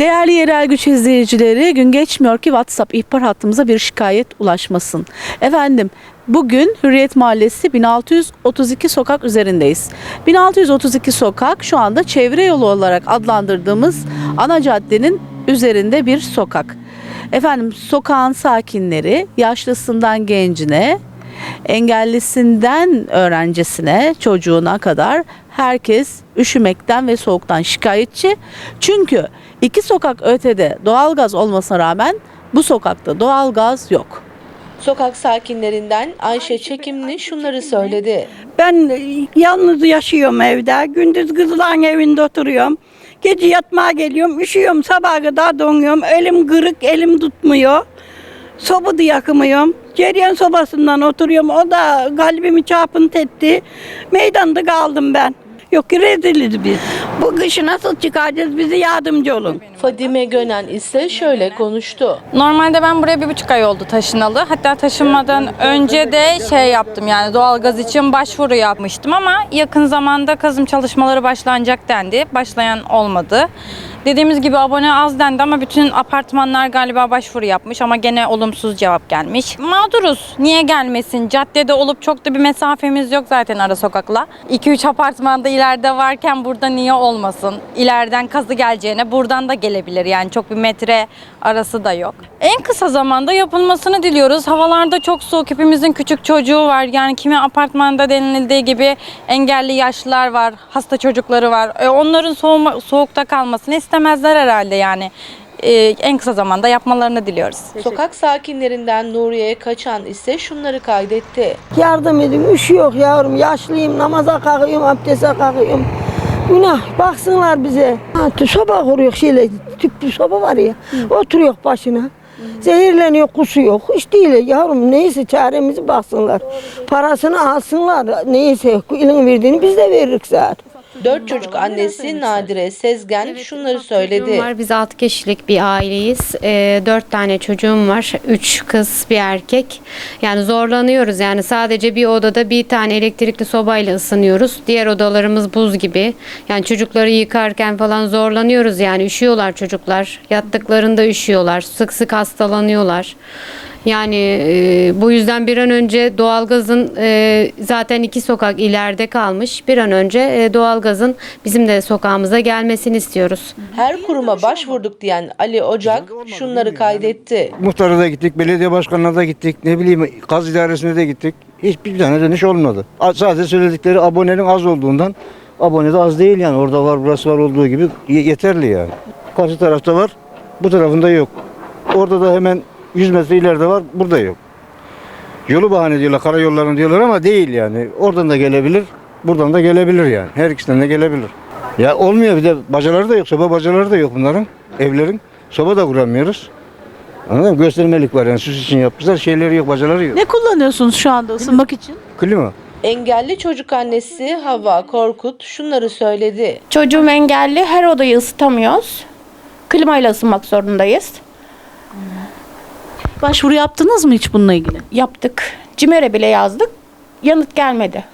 Değerli yerel güç izleyicileri gün geçmiyor ki WhatsApp ihbar hattımıza bir şikayet ulaşmasın. Efendim bugün Hürriyet Mahallesi 1632 sokak üzerindeyiz. 1632 sokak şu anda çevre yolu olarak adlandırdığımız ana caddenin üzerinde bir sokak. Efendim sokağın sakinleri yaşlısından gencine, engellisinden öğrencisine, çocuğuna kadar herkes üşümekten ve soğuktan şikayetçi. Çünkü iki sokak ötede doğalgaz olmasına rağmen bu sokakta doğalgaz yok. Sokak sakinlerinden Ayşe Çekimli şunları söyledi. Ben yalnız yaşıyorum evde. Gündüz kızılan evinde oturuyorum. Gece yatmaya geliyorum. Üşüyorum sabaha kadar donuyorum. Elim kırık, elim tutmuyor. Soba da yakmıyorum. Ceryan sobasından oturuyorum. O da kalbimi çarpıntı etti. Meydanda kaldım ben. Yok ki reziliz biz. Bu kışı nasıl çıkaracağız? Bize yardımcı olun. Fadime Gönen ise şöyle konuştu. Normalde ben buraya bir buçuk ay oldu taşınalı. Hatta taşınmadan önce de şey yaptım yani doğalgaz için başvuru yapmıştım ama yakın zamanda kazım çalışmaları başlanacak dendi. Başlayan olmadı. Dediğimiz gibi abone az dendi ama bütün apartmanlar galiba başvuru yapmış ama gene olumsuz cevap gelmiş. Mağduruz. Niye gelmesin? Caddede olup çok da bir mesafemiz yok zaten ara sokakla. 2-3 apartmanda ileride varken burada niye olmasın? İleriden kazı geleceğine buradan da gelebilir. Yani çok bir metre arası da yok. En kısa zamanda yapılmasını diliyoruz. Havalarda çok soğuk. Hepimizin küçük çocuğu var. Yani kimi apartmanda denildiği gibi engelli yaşlılar var, hasta çocukları var. E, onların soğuma, soğukta kalmasını istemezler herhalde yani. E, en kısa zamanda yapmalarını diliyoruz. Sokak sakinlerinden Nuriye Kaçan ise şunları kaydetti. Yardım edin, üşüyor yavrum. Yaşlıyım, namaza kalkıyorum, abdeste kalkıyorum. Günah, baksınlar bize. Ha, soba kuruyor şeyle, tüplü soba var ya. Oturuyor başına. Zehirleniyor, kusuyor. Hiç değil yavrum. Neyse çaremizi baksınlar. Parasını alsınlar. Neyse ilin verdiğini biz de veririz zaten. Dört çocuk annesi Nadire Sezgen şunları söyledi. Var. Biz 6 kişilik bir aileyiz. Ee, 4 tane çocuğum var. 3 kız, bir erkek. Yani zorlanıyoruz. Yani sadece bir odada bir tane elektrikli sobayla ısınıyoruz. Diğer odalarımız buz gibi. Yani çocukları yıkarken falan zorlanıyoruz. Yani üşüyorlar çocuklar. Yattıklarında üşüyorlar. Sık sık hastalanıyorlar. Yani e, bu yüzden bir an önce doğalgazın e, zaten iki sokak ileride kalmış. Bir an önce e, doğalgazın bizim de sokağımıza gelmesini istiyoruz. Her kuruma başvurduk diyen Ali Ocak şunları kaydetti. Muhtara da gittik, belediye başkanına da gittik, ne bileyim gaz idaresine de gittik. Hiçbir tane dönüş olmadı. Sadece söyledikleri abonenin az olduğundan abone de az değil yani. Orada var, burası var olduğu gibi ye- yeterli yani. Karşı tarafta var, bu tarafında yok. Orada da hemen 100 metre ileride var, burada yok. Yolu bahane diyorlar, karayollarını diyorlar ama değil yani. Oradan da gelebilir, buradan da gelebilir yani. Her ikisinden de gelebilir. Ya olmuyor bir de bacaları da yok, soba bacaları da yok bunların, evlerin. Soba da kuramıyoruz. Anladın mı? Göstermelik var yani süs için yapmışlar. Şeyleri yok, bacaları yok. Ne kullanıyorsunuz şu anda ısınmak için? Klima. Engelli çocuk annesi Hava Korkut şunları söyledi. Çocuğum engelli. Her odayı ısıtamıyoruz. Klimayla ısınmak zorundayız. Başvuru yaptınız mı hiç bununla ilgili? Yaptık. CİMER'e bile yazdık. Yanıt gelmedi.